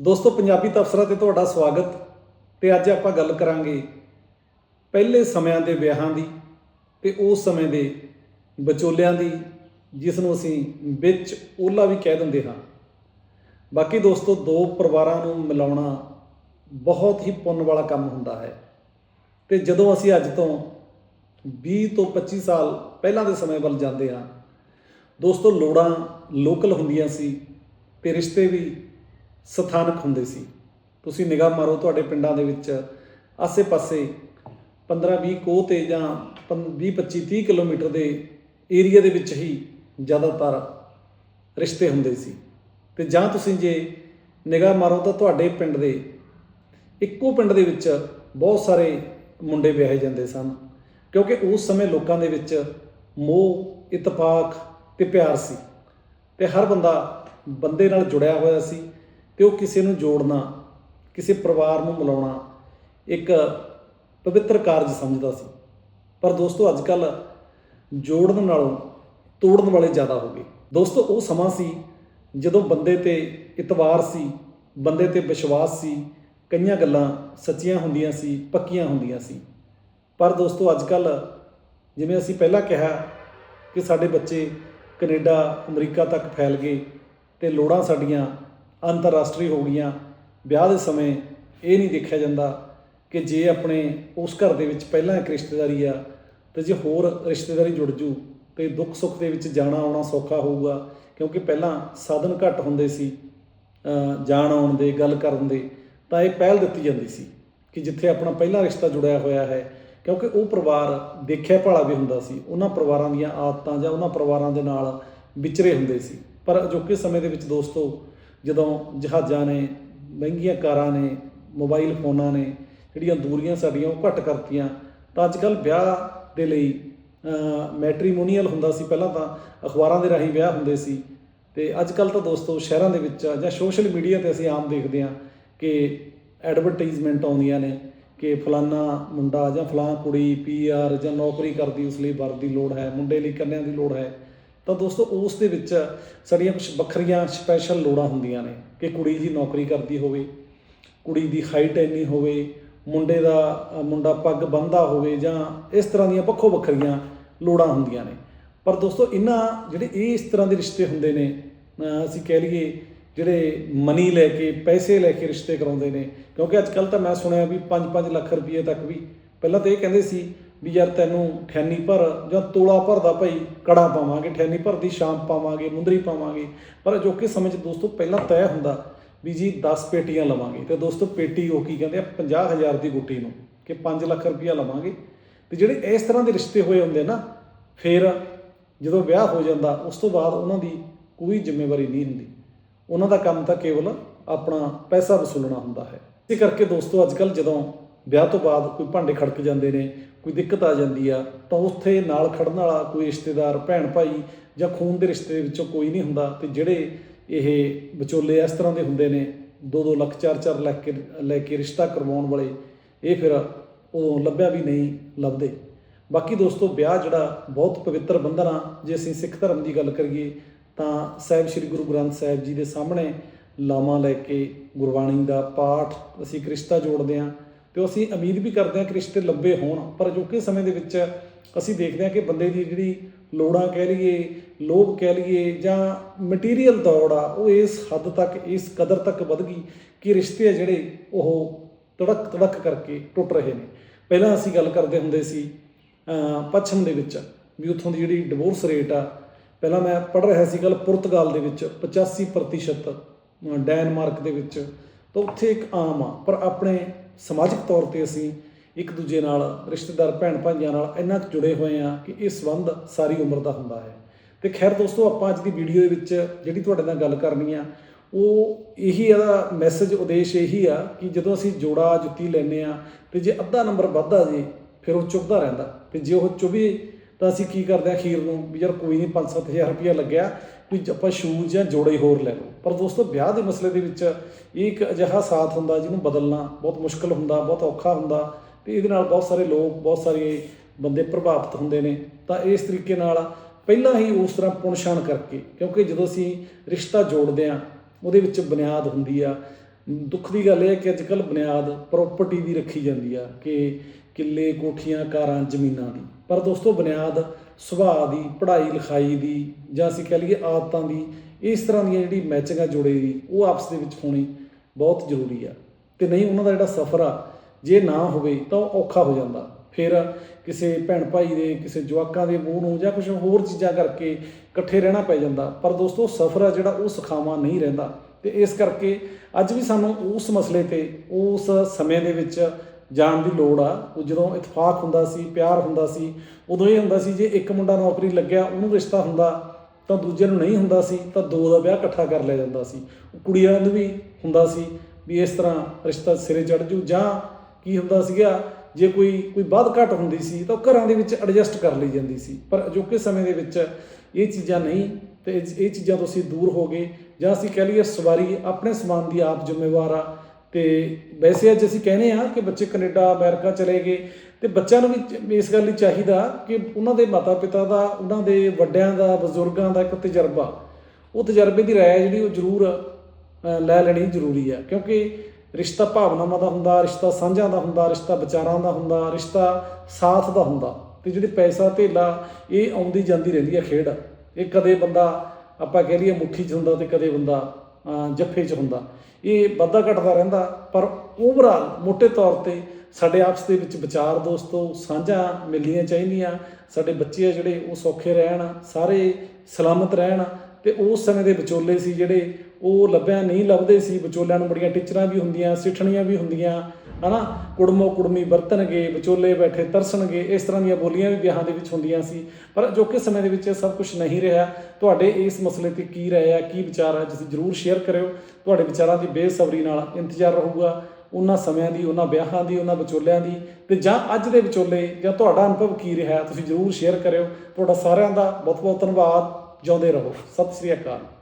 ਦੋਸਤੋ, ਪੰਜਾਬੀ ਤਫਸਰਾਂ ਤੇ ਤੁਹਾਡਾ ਸਵਾਗਤ ਤੇ ਅੱਜ ਆਪਾਂ ਗੱਲ ਕਰਾਂਗੇ ਪਹਿਲੇ ਸਮਿਆਂ ਦੇ ਵਿਆਹਾਂ ਦੀ ਤੇ ਉਸ ਸਮੇਂ ਦੇ ਵਿਚੋਲਿਆਂ ਦੀ, ਜਿਸ ਨੂੰ ਅਸੀਂ ਵਿੱਚ ਓਲਾ ਵੀ ਕਹਿ ਦਿੰਦੇ ਹਾਂ। ਬਾਕੀ ਦੋਸਤੋ, ਦੋ ਪਰਿਵਾਰਾਂ ਨੂੰ ਮਿਲਾਉਣਾ ਬਹੁਤ ਹੀ ਪੁੰਨ ਵਾਲਾ ਕੰਮ ਹੁੰਦਾ ਹੈ। ਤੇ ਜਦੋਂ ਅਸੀਂ ਅੱਜ ਤੋਂ 20 ਤੋਂ 25 ਸਾਲ ਪਹਿਲਾਂ ਦੇ ਸਮੇਂ ਵੱਲ ਜਾਂਦੇ ਹਾਂ, ਦੋਸਤੋ, ਲੋੜਾਂ ਲੋਕਲ ਹੁੰਦੀਆਂ ਸੀ ਤੇ ਰਿਸ਼ਤੇ ਵੀ ਸਥਾਨਕ ਹੁੰਦੇ ਸੀ। ਤੁਸੀਂ ਨਿਗਾਹ ਮਾਰੋ ਤੁਹਾਡੇ ਪਿੰਡਾਂ ਦੇ ਵਿੱਚ ਆਸੇ-ਪਾਸੇ 15-20 ਕੋਹ ਤੇ ਜਾਂ 20-25 30 ਕਿਲੋਮੀਟਰ ਦੇ ਏਰੀਆ ਦੇ ਵਿੱਚ ਹੀ ਜ਼ਿਆਦਾਤਰ ਰਿਸ਼ਤੇ ਹੁੰਦੇ ਸੀ। ਤੇ ਜਾਂ ਤੁਸੀਂ ਜੇ ਨਿਗਾਹ ਮਾਰੋ ਤਾਂ ਤੁਹਾਡੇ ਪਿੰਡ ਦੇ ਇੱਕੋ ਪਿੰਡ ਦੇ ਵਿੱਚ ਬਹੁਤ ਸਾਰੇ ਮੁੰਡੇ ਵਿਆਹੇ ਜਾਂਦੇ ਸਨ। ਕਿਉਂਕਿ ਉਸ ਸਮੇਂ ਲੋਕਾਂ ਦੇ ਵਿੱਚ ਮੋਹ ਇਤਫਾਕ ਤੇ ਪਿਆਰ ਸੀ। ਤੇ ਹਰ ਬੰਦਾ ਬੰਦੇ ਨਾਲ ਜੁੜਿਆ ਹੋਇਆ ਸੀ। ਤੇ ਉਹ ਕਿਸੇ ਨੂੰ ਜੋੜਨਾ, ਕਿਸੇ ਪਰਿਵਾਰ ਨੂੰ ਮਿਲਾਉਣਾ ਇੱਕ ਪਵਿੱਤਰ ਕਾਰਜ ਸਮਝਦਾ ਸੀ। ਪਰ ਦੋਸਤੋ ਅੱਜ ਕੱਲ ਜੋੜਨ ਨਾਲੋਂ ਤੋੜਨ ਵਾਲੇ ਜ਼ਿਆਦਾ ਹੋ ਗਏ। ਦੋਸਤੋ, ਉਹ ਸਮਾਂ ਸੀ ਜਦੋਂ ਬੰਦੇ ਤੇ ਇਤਵਾਰ ਸੀ, ਬੰਦੇ ਤੇ ਵਿਸ਼ਵਾਸ ਸੀ, ਕਈਆਂ ਗੱਲਾਂ ਸੱਚੀਆਂ ਹੁੰਦੀਆਂ ਸੀ, ਪੱਕੀਆਂ ਹੁੰਦੀਆਂ ਸੀ। ਪਰ ਦੋਸਤੋ ਅੱਜ ਕੱਲ ਜਿਵੇਂ ਅਸੀਂ ਪਹਿਲਾਂ ਕਿਹਾ ਕਿ ਸਾਡੇ ਬੱਚੇ ਕੈਨੇਡਾ, ਅਮਰੀਕਾ ਤੱਕ ਫੈਲ ਗਏ ਤੇ ਲੋੜਾਂ ਸਾਡੀਆਂ ਅੰਤਰਰਾਸ਼ਟਰੀ ਹੋ ਗਈਆਂ। ਵਿਆਹ ਦੇ ਸਮੇਂ ਇਹ ਨਹੀਂ ਦੇਖਿਆ ਜਾਂਦਾ ਕਿ ਜੇ ਆਪਣੇ ਉਸ ਘਰ ਦੇ ਵਿੱਚ ਪਹਿਲਾਂ ਇੱਕ ਰਿਸ਼ਤੇਦਾਰੀ ਆ, ਤੇ ਜੇ ਹੋਰ ਰਿਸ਼ਤੇਦਾਰੀ ਜੁੜ ਜੂ, ਤੇ ਦੁੱਖ ਸੁੱਖ ਦੇ ਵਿੱਚ ਜਾਣਾ ਆਉਣਾ ਸੌਖਾ ਹੋਊਗਾ, ਕਿਉਂਕਿ ਪਹਿਲਾਂ ਸਾਧਨ ਘੱਟ ਹੁੰਦੇ ਸੀ ਜਾਣ ਆਉਣ ਦੇ, ਗੱਲ ਕਰਨ ਦੇ, ਤਾਂ ਇਹ ਪਹਿਲ ਦਿੱਤੀ ਜਾਂਦੀ ਸੀ ਕਿ ਜਿੱਥੇ ਆਪਣਾ ਪਹਿਲਾ ਰਿਸ਼ਤਾ ਜੁੜਿਆ ਹੋਇਆ ਹੈ, ਕਿਉਂਕਿ ਉਹ ਪਰਿਵਾਰ ਦੇਖਿਆ ਭਾਲਾ ਵੀ ਹੁੰਦਾ ਸੀ। ਉਹਨਾਂ ਪਰਿਵਾਰਾਂ ਦੀਆਂ ਆਦਤਾਂ ਜਾਂ ਉਹਨਾਂ ਪਰਿਵਾਰਾਂ ਦੇ ਨਾਲ ਵਿਚਰੇ ਹੁੰਦੇ ਸੀ। ਪਰ ਅਜੋਕੇ ਸਮੇਂ ਦੇ ਵਿੱਚ ਦੋਸਤੋ ਜਦੋਂ ਜਹਾਜ਼ਾਂ ਨੇ, ਮਹਿੰਗੀਆਂ ਕਾਰਾਂ ਨੇ, ਮੋਬਾਈਲ ਫੋਨਾਂ ਨੇ, ਜਿਹੜੀਆਂ ਦੂਰੀਆਂ ਸਾਡੀਆਂ ਉਹ ਘੱਟ ਕਰਤੀਆਂ, ਤਾਂ ਅੱਜ ਕੱਲ ਵਿਆਹ ਦੇ ਲਈ ਮੈਟ੍ਰੀਮੋਨੀਅਲ ਹੁੰਦਾ ਸੀ ਪਹਿਲਾਂ ਤਾਂ, ਅਖਬਾਰਾਂ ਦੇ ਰਾਹੀਂ ਵਿਆਹ ਹੁੰਦੇ ਸੀ। ਤੇ ਅੱਜ ਕੱਲ ਤਾਂ ਦੋਸਤੋ ਸ਼ਹਿਰਾਂ ਦੇ ਵਿੱਚ ਜਾਂ ਸੋਸ਼ਲ ਮੀਡੀਆ ਤੇ ਅਸੀਂ ਆਮ ਦੇਖਦੇ ਹਾਂ ਕਿ ਐਡਵਰਟਾਈਜ਼ਮੈਂਟ ਆਉਂਦੀਆਂ ਨੇ, ਕਿ ਫਲਾਨਾ ਮੁੰਡਾ ਜਾਂ ਫਲਾਂ ਕੁੜੀ ਪੀਆਰ ਜਾਂ ਨੌਕਰੀ ਕਰਦੀ, ਉਸ ਲਈ ਵਰ ਦੀ ਲੋੜ ਹੈ, ਮੁੰਡੇ ਲਈ ਕੰਨਿਆਂ ਦੀ ਲੋੜ ਹੈ। ਤਾਂ ਦੋਸਤੋ, ਉਸ ਦੇ ਵਿੱਚ ਸਾਡੀਆਂ ਕੁਝ ਵੱਖਰੀਆਂ ਸਪੈਸ਼ਲ ਲੋੜਾਂ ਹੁੰਦੀਆਂ ਨੇ ਕਿ ਕੁੜੀ ਦੀ ਨੌਕਰੀ ਕਰਦੀ ਹੋਵੇ, ਕੁੜੀ ਦੀ ਹਾਈਟ ਇੰਨੀ ਹੋਵੇ, ਮੁੰਡੇ ਦਾ ਮੁੰਡਾ ਪੱਗ ਬੰਨ੍ਹਦਾ ਹੋਵੇ ਜਾਂ ਇਸ ਤਰ੍ਹਾਂ ਦੀਆਂ ਵੱਖੋ ਵੱਖਰੀਆਂ ਲੋੜਾਂ ਹੁੰਦੀਆਂ ਨੇ। ਪਰ ਦੋਸਤੋ, ਇਹਨਾਂ ਜਿਹੜੇ ਇਹ ਇਸ ਤਰ੍ਹਾਂ ਦੇ ਰਿਸ਼ਤੇ ਹੁੰਦੇ ਨੇ ਅਸੀਂ ਕਹਿ ਲਈਏ ਜਿਹੜੇ ਮਨੀ ਲੈ ਕੇ, ਪੈਸੇ ਲੈ ਕੇ ਰਿਸ਼ਤੇ ਕਰਾਉਂਦੇ ਨੇ, ਕਿਉਂਕਿ ਅੱਜ ਕੱਲ ਤਾਂ ਮੈਂ ਸੁਣਿਆ ਵੀ 5-5 ਲੱਖ ਰੁਪਏ ਤੱਕ ਵੀ, ਪਹਿਲਾਂ ਤਾਂ ਇਹ ਕਹਿੰਦੇ ਸੀ ਵੀ ਯਾਰ ਤੈਨੂੰ ਠੈਨੀ ਭਰ ਜਾਂ ਤੋਲਾ ਭਰਦਾ ਭਾਈ ਕੜਾ ਪਾਵਾਂਗੇ, ਠੈਨੀ ਭਰ ਦੀ ਸ਼ਾਮ ਪਾਵਾਂਗੇ, ਮੁੰਦਰੀ ਪਾਵਾਂਗੇ। ਪਰ ਅਜੋਕੇ ਸਮੇਂ 'ਚ ਦੋਸਤੋ ਪਹਿਲਾਂ ਤੈਅ ਹੁੰਦਾ ਵੀ ਜੀ 10 ਪੇਟੀਆਂ ਲਵਾਂਗੇ। ਤੇ ਦੋਸਤੋ ਪੇਟੀ ਉਹ ਕੀ ਕਹਿੰਦੇ ਆ? 50000 ਦੀ ਗੁੱਟੀ ਨੂੰ ਕਿ 5 ਲੱਖ ਰੁਪਇਆ ਲਵਾਂਗੇ। ਤੇ ਜਿਹੜੇ ਇਸ ਤਰ੍ਹਾਂ ਦੇ ਰਿਸ਼ਤੇ ਹੋਏ ਹੁੰਦੇ ਨਾ, ਫਿਰ ਜਦੋਂ ਵਿਆਹ ਹੋ ਜਾਂਦਾ, ਉਸ ਤੋਂ ਬਾਅਦ ਉਹਨਾਂ ਦੀ ਕੋਈ ਜ਼ਿੰਮੇਵਾਰੀ ਨਹੀਂ ਹੁੰਦੀ। ਉਹਨਾਂ ਦਾ ਕੰਮ ਤਾਂ ਕੇਵਲ ਆਪਣਾ ਪੈਸਾ ਵਸੂਲਣਾ ਹੁੰਦਾ ਹੈ। ਇਸੇ ਕਰਕੇ ਦੋਸਤੋ ਅੱਜ ਕੱਲ ਜਦੋਂ ਵਿਆਹ ਤੋਂ ਬਾਅਦ ਕੋਈ ਭਾਂਡੇ ਖੜਕ ਜਾਂਦੇ ਨੇ, ਕੋਈ ਦਿੱਕਤ ਆ ਜਾਂਦੀ ਆ, ਤਾਂ ਉੱਥੇ ਨਾਲ ਖੜਨ ਵਾਲਾ ਕੋਈ ਰਿਸ਼ਤੇਦਾਰ, ਭੈਣ ਭਾਈ ਜਾਂ ਖੂਨ ਦੇ ਰਿਸ਼ਤੇ ਵਿੱਚੋਂ ਕੋਈ ਨਹੀਂ ਹੁੰਦਾ ਤੇ ਜਿਹੜੇ ਇਹ ਵਿਚੋਲੇ ਇਸ ਤਰ੍ਹਾਂ ਦੇ ਹੁੰਦੇ ਨੇ 2-2 ਲੱਖ 4-4 ਲੱਖ ਕੇ, ਲੈ ਕੇ ਰਿਸ਼ਤਾ ਕਰਵਾਉਣ ਵਾਲੇ, ਇਹ ਫਿਰ ਉਹ ਲੱਭਿਆ ਵੀ ਨਹੀਂ ਲੱਭਦੇ। ਬਾਕੀ ਦੋਸਤੋ, ਵਿਆਹ ਜਿਹੜਾ ਬਹੁਤ ਪਵਿੱਤਰ ਬੰਧਨ ਆ, ਜੇ ਅਸੀਂ ਸਿੱਖ ਧਰਮ ਦੀ ਗੱਲ ਕਰੀਏ, ਤਾਂ ਸਾਹਿਬ ਸ੍ਰੀ ਗੁਰੂ ਗ੍ਰੰਥ ਸਾਹਿਬ ਜੀ ਦੇ ਸਾਹਮਣੇ ਲਾਵਾਂ ਲੈ ਕੇ ਗੁਰਬਾਣੀ ਦਾ ਪਾਠ ਅਸੀਂ ਇੱਕ ਰਿਸ਼ਤਾ ਜੋੜਦੇ ਹਾਂ। ਤੇ ਅਸੀਂ ਉਮੀਦ ਵੀ ਕਰਦੇ ਹਾਂ ਕਿ ਰਿਸ਼ਤੇ ਲੰਬੇ ਹੋਣ, ਪਰ ਅਜੋਕੇ ਸਮੇਂ ਦੇ ਵਿੱਚ ਅਸੀਂ ਦੇਖਦੇ ਹਾਂ ਕਿ ਬੰਦੇ ਦੀ ਜਿਹੜੀ ਲੋੜਾਂ ਕਹਿ ਲਈਏ, ਲੋਭ ਕਹਿ ਲਈਏ ਜਾਂ ਮਟੀਰੀਅਲ ਦੌੜ ਆ, ਉਹ ਇਸ ਹੱਦ ਤੱਕ, ਇਸ ਕਦਰ ਤੱਕ ਵੱਧ ਗਈ ਕਿ ਰਿਸ਼ਤੇ ਆ ਜਿਹੜੇ ਉਹ ਤੜਕ ਤੜਕ ਕਰਕੇ ਟੁੱਟ ਰਹੇ ਨੇ। ਪਹਿਲਾਂ ਅਸੀਂ ਗੱਲ ਕਰਦੇ ਹੁੰਦੇ ਸੀ ਪੱਛਮ ਦੇ ਵਿੱਚ, ਵੀ ਉੱਥੋਂ ਦੀ ਜਿਹੜੀ ਡਿਵੋਰਸ ਰੇਟ ਆ, ਪਹਿਲਾਂ ਮੈਂ ਪੜ੍ਹ ਰਿਹਾ ਸੀ ਗੱਲ ਪੁਰਤਗਾਲ ਦੇ ਵਿੱਚ 85% ਡੈਨਮਾਰਕ ਦੇ ਵਿੱਚ। ਤਾਂ ਉੱਥੇ ਇੱਕ ਆਮ ਆ, ਪਰ ਆਪਣੇ ਸਮਾਜਿਕ ਤੌਰ ਤੇ ਅਸੀਂ ਇੱਕ ਦੂਜੇ ਨਾਲ, ਰਿਸ਼ਤੇਦਾਰ, ਭੈਣ ਭਾਈਆਂ ਨਾਲ ਇੰਨਾ ਜੁੜੇ ਹੋਏ ਆ ਕਿ ਇਹ ਸੰਬੰਧ ਸਾਰੀ ਉਮਰ ਦਾ ਹੁੰਦਾ ਹੈ। ਤੇ ਖੈਰ ਦੋਸਤੋ, ਆਪਾਂ ਅੱਜ ਦੀ ਵੀਡੀਓ ਦੇ ਵਿੱਚ ਜਿਹੜੀ ਤੁਹਾਡੇ ਨਾਲ ਗੱਲ ਕਰਨੀ ਆ, ਉਹ ਇਹੀ ਇਹਦਾ ਮੈਸੇਜ ਉਦੇਸ਼ ਇਹੀ ਆ ਕਿ ਜਦੋਂ ਅਸੀਂ ਜੋੜਾ ਜੁੱਤੀ ਲੈਨੇ ਆ ਤੇ ਜੇ ਅੱਧਾ ਨੰਬਰ ਵੱਧਦਾ ਜੇ, ਫਿਰ ਉਹ ਚੁੱਭਦਾ ਰਹਿੰਦਾ। ਤੇ ਜੇ ਉਹ ਚੁਭੇ, ਤਾਂ ਅਸੀਂ ਕੀ ਕਰਦੇ ਆ ਖੀਰ ਨੂੰ ਵੀ ਯਾਰ ਕੋਈ ਨਹੀਂ 5-7000 ਰੁਪਇਆ ਲੱਗਿਆ ਵੀ ਆਪਾਂ ਸ਼ੂਜ਼ ਜਾਂ ਜੋੜੇ ਹੋਰ ਲੈ ਲਓ। ਪਰ ਦੋਸਤੋ, ਵਿਆਹ ਦੇ ਮਸਲੇ ਦੇ ਵਿੱਚ ਇਹ ਇੱਕ ਅਜਿਹਾ ਸਾਥ ਹੁੰਦਾ ਜਿਹਨੂੰ ਬਦਲਣਾ ਬਹੁਤ ਮੁਸ਼ਕਲ ਹੁੰਦਾ, ਬਹੁਤ ਔਖਾ ਹੁੰਦਾ ਤੇ ਇਹਦੇ ਨਾਲ ਬਹੁਤ ਸਾਰੇ ਲੋਕ, ਬਹੁਤ ਸਾਰੇ ਬੰਦੇ ਪ੍ਰਭਾਵਿਤ ਹੁੰਦੇ ਨੇ। ਤਾਂ ਇਸ ਤਰੀਕੇ ਨਾਲ ਪਹਿਲਾਂ ਹੀ ਉਸ ਤਰ੍ਹਾਂ ਪੁਣਛਾਣ ਕਰਕੇ, ਕਿਉਂਕਿ ਜਦੋਂ ਅਸੀਂ ਰਿਸ਼ਤਾ ਜੋੜਦੇ ਆ ਉਹਦੇ ਵਿੱਚ ਬੁਨਿਆਦ ਹੁੰਦੀ ਆ। ਦੁੱਖ ਦੀ ਗੱਲ ਇਹ ਹੈ ਕਿ ਅੱਜ ਕੱਲ ਬੁਨਿਆਦ ਪ੍ਰਾਪਰਟੀ ਦੀ ਰੱਖੀ ਜਾਂਦੀ ਆ ਕਿ ਕਿੱਲੇ, ਕੋਠੀਆਂ, ਕਾਰਾਂ, ਜ਼ਮੀਨਾਂ ਦੀ। ਪਰ ਦੋਸਤੋ, ਬੁਨਿਆਦ ਸੁਭਾਅ ਦੀ, ਪੜ੍ਹਾਈ ਲਿਖਾਈ ਦੀ ਜਾਂ ਅਸੀਂ ਕਹਿ ਲਈਏ ਆਦਤਾਂ ਦੀ, ਇਸ ਤਰ੍ਹਾਂ ਦੀਆਂ ਜਿਹੜੀ ਮੈਚਿੰਗ ਆ ਜੁੜੇ ਦੀ ਉਹ ਆਪਸ ਦੇ ਵਿੱਚ ਹੋਣੀ ਬਹੁਤ ਜ਼ਰੂਰੀ ਆ। ਤੇ ਨਹੀਂ, ਉਹਨਾਂ ਦਾ ਜਿਹੜਾ ਸਫ਼ਰ ਆ, ਜੇ ਨਾ ਹੋਵੇ ਤਾਂ ਉਹ ਔਖਾ ਹੋ ਜਾਂਦਾ। ਫਿਰ ਕਿਸੇ ਭੈਣ ਭਾਈ ਦੇ, ਕਿਸੇ ਜਵਾਕਾਂ ਦੇ ਮੂੰਹ ਨੂੰ ਜਾਂ ਕੁਝ ਹੋਰ ਚੀਜ਼ਾਂ ਕਰਕੇ ਇਕੱਠੇ ਰਹਿਣਾ ਪੈ ਜਾਂਦਾ। ਪਰ ਦੋਸਤੋ, ਸਫ਼ਰ ਆ ਜਿਹੜਾ, ਉਹ ਸੁਖਾਵਾਂ ਨਹੀਂ ਰਹਿੰਦਾ। ਤੇ ਇਸ ਕਰਕੇ ਅੱਜ ਵੀ ਸਾਨੂੰ ਉਸ ਮਸਲੇ ਤੇ, ਉਸ ਸਮੇਂ ਦੇ ਵਿੱਚ ਜਾਣ ਦੀ ਲੋੜ ਆ। ਉਹ ਜਦੋਂ ਇਤਫਾਕ ਹੁੰਦਾ ਸੀ, ਪਿਆਰ ਹੁੰਦਾ ਸੀ, ਉਦੋਂ ਇਹ ਹੁੰਦਾ ਸੀ ਜੇ ਇੱਕ ਮੁੰਡਾ ਨੌਕਰੀ ਲੱਗਿਆ, ਉਹਨੂੰ ਰਿਸ਼ਤਾ ਹੁੰਦਾ, ਤਾਂ ਦੂਜੇ ਨੂੰ ਨਹੀਂ ਹੁੰਦਾ ਸੀ, ਤਾਂ ਦੋ ਦਾ ਵਿਆਹ ਇਕੱਠਾ ਕਰ ਲਿਆ ਜਾਂਦਾ ਸੀ। ਕੁੜੀਆਂ ਨੂੰ ਵੀ ਹੁੰਦਾ ਸੀ ਵੀ ਇਸ ਤਰ੍ਹਾਂ ਰਿਸ਼ਤਾ ਸਿਰੇ ਚੜ ਜੂ, ਜਾਂ ਕੀ ਹੁੰਦਾ ਸੀਗਾ, ਜੇ ਕੋਈ ਕੋਈ ਵੱਧ ਘੱਟ ਹੁੰਦੀ ਸੀ, ਤਾਂ ਉਹ ਘਰਾਂ ਦੇ ਵਿੱਚ ਐਡਜਸਟ ਕਰ ਲਈ ਜਾਂਦੀ ਸੀ। ਪਰ ਅਜੋਕੇ ਸਮੇਂ ਦੇ ਵਿੱਚ ਇਹ ਚੀਜ਼ਾਂ ਨਹੀਂ, ਤੇ ਇਹ ਚੀਜ਼ਾਂ ਤੋਂ ਅਸੀਂ ਦੂਰ ਹੋ ਗਏ, ਜਾਂ ਅਸੀਂ ਕਹਿ ਲਈਏ ਸਵਾਰੀ ਆਪਣੇ ਸਮਾਨ ਦੀ ਆਪ ਜ਼ਿੰਮੇਵਾਰ ਆ। ਤੇ ਵੈਸੇ ਅੱਜ ਅਸੀਂ ਕਹਿੰਦੇ ਆ ਕਿ ਬੱਚੇ ਕੈਨੇਡਾ, ਅਮਰੀਕਾ ਚਲੇ ਗਏ ਤੇ ਬੱਚਿਆਂ ਨੂੰ ਵੀ ਇਸ ਗੱਲ ਲਈ ਚਾਹੀਦਾ ਕਿ ਉਹਨਾਂ ਦੇ ਮਾਤਾ ਪਿਤਾ ਦਾ, ਉਹਨਾਂ ਦੇ ਵੱਡਿਆਂ ਦਾ, ਬਜ਼ੁਰਗਾਂ ਦਾ ਇੱਕ ਤਜਰਬਾ, ਉਹ ਤਜਰਬੇ ਦੀ ਰਾਏ ਜਿਹੜੀ ਉਹ ਜ਼ਰੂਰ ਲੈ ਲੈਣੀ ਜ਼ਰੂਰੀ ਆ, ਕਿਉਂਕਿ ਰਿਸ਼ਤਾ ਭਾਵਨਾਵਾਂ ਦਾ ਹੁੰਦਾ, ਰਿਸ਼ਤਾ ਸਾਂਝਾਂ ਦਾ ਹੁੰਦਾ, ਰਿਸ਼ਤਾ ਵਿਚਾਰਾਂ ਦਾ ਹੁੰਦਾ, ਰਿਸ਼ਤਾ ਸਾਥ ਦਾ ਹੁੰਦਾ ਤੇ ਜਿਹੜੇ ਪੈਸਾ ਧੇਲਾ ਇਹ ਆਉਂਦੀ ਜਾਂਦੀ ਰਹਿੰਦੀ ਆ ਖੇਡ, ਇਹ ਕਦੇ ਬੰਦਾ ਆਪਾਂ ਕਹਿ ਲਈਏ ਮੁੱਠੀ 'ਚ ਹੁੰਦਾ ਤੇ ਕਦੇ ਬੰਦਾ ਜੱਫੇ 'ਚ ਹੁੰਦਾ। ਇਹ ਵੱਧਦਾ ਘਟਦਾ ਰਹਿੰਦਾ, ਪਰ ਓਵਰਆਲ ਮੋٹے ਤੌਰ ਤੇ ਸਾਡੇ ਆਪਸ ਦੇ ਵਿੱਚ ਵਿਚਾਰ ਦੋਸਤੋ ਸਾਂਝਾ ਮਿਲਣੀਆਂ ਚਾਹੀਦੀਆਂ। ਸਾਡੇ ਬੱਚੇ ਆ ਜਿਹੜੇ, ਉਹ ਸੌਖੇ ਰਹਿਣ, ਸਾਰੇ ਸਲਾਮਤ ਰਹਿਣ ਤੇ ਉਸ ਸਮੇਂ ਦੇ ਵਿਚੋਲੇ ਸੀ ਜਿਹੜੇ ਉਹ ਲੱਭਿਆ ਨਹੀਂ, ਲੱਭਦੇ ਸੀ। ਵਿਚੋਲਿਆਂ ਨੂੰ ਬੜੀਆਂ ਟੀਚਰਾਂ ਵੀ ਹੁੰਦੀਆਂ, ਸਿੱਠਣੀਆਂ ਵੀ ਹੁੰਦੀਆਂ, ਹਨਾ? ਕੁੜਮੋ ਕੁੜਮੀ ਵਰਤਣਗੇ, ਵਿਚੋਲੇ ਬੈਠੇ ਤਰਸਣਗੇ, ਇਸ ਤਰ੍ਹਾਂ ਦੀਆਂ ਬੋਲੀਆਂ ਵੀ ਵਿਆਹਾਂ ਦੇ ਵਿੱਚ ਹੁੰਦੀਆਂ ਸੀ। ਪਰ ਅਜੋਕੇ ਸਮੇਂ ਦੇ ਵਿੱਚ ਇਹ ਸਭ ਕੁਝ ਨਹੀਂ ਰਿਹਾ। ਤੁਹਾਡੇ ਇਸ ਮਸਲੇ ਤੇ ਕੀ ਰਾਏ ਆ, ਕੀ ਵਿਚਾਰ ਹੈ ਤੁਸੀਂ ਜਰੂਰ ਸ਼ੇਅਰ ਕਰਿਓ। ਤੁਹਾਡੇ ਵਿਚਾਰਾਂ ਦੀ ਬੇਸਬਰੀ ਨਾਲ ਇੰਤਜ਼ਾਰ ਰਹੂਗਾ। ਉਹਨਾਂ ਸਮਿਆਂ ਦੀ, ਉਹਨਾਂ ਵਿਆਹਾਂ ਦੀ, ਉਹਨਾਂ ਵਿਚੋਲਿਆਂ ਦੀ। ਤੇ ਜਾਂ ਅੱਜ ਦੇ ਵਿਚੋਲੇ, ਜਾਂ ਤੁਹਾਡਾ ਅਨੁਭਵ ਕੀ ਰਿਹਾ, ਤੁਸੀਂ ਜਰੂਰ ਸ਼ੇਅਰ ਕਰਿਓ। ਤੁਹਾਡਾ ਸਾਰਿਆਂ ਦਾ ਬਹੁਤ ਬਹੁਤ ਧੰਨਵਾਦ। ਜਿਉਂਦੇ ਰਹੋ। ਸਤਿ ਸ੍ਰੀ ਅਕਾਲ।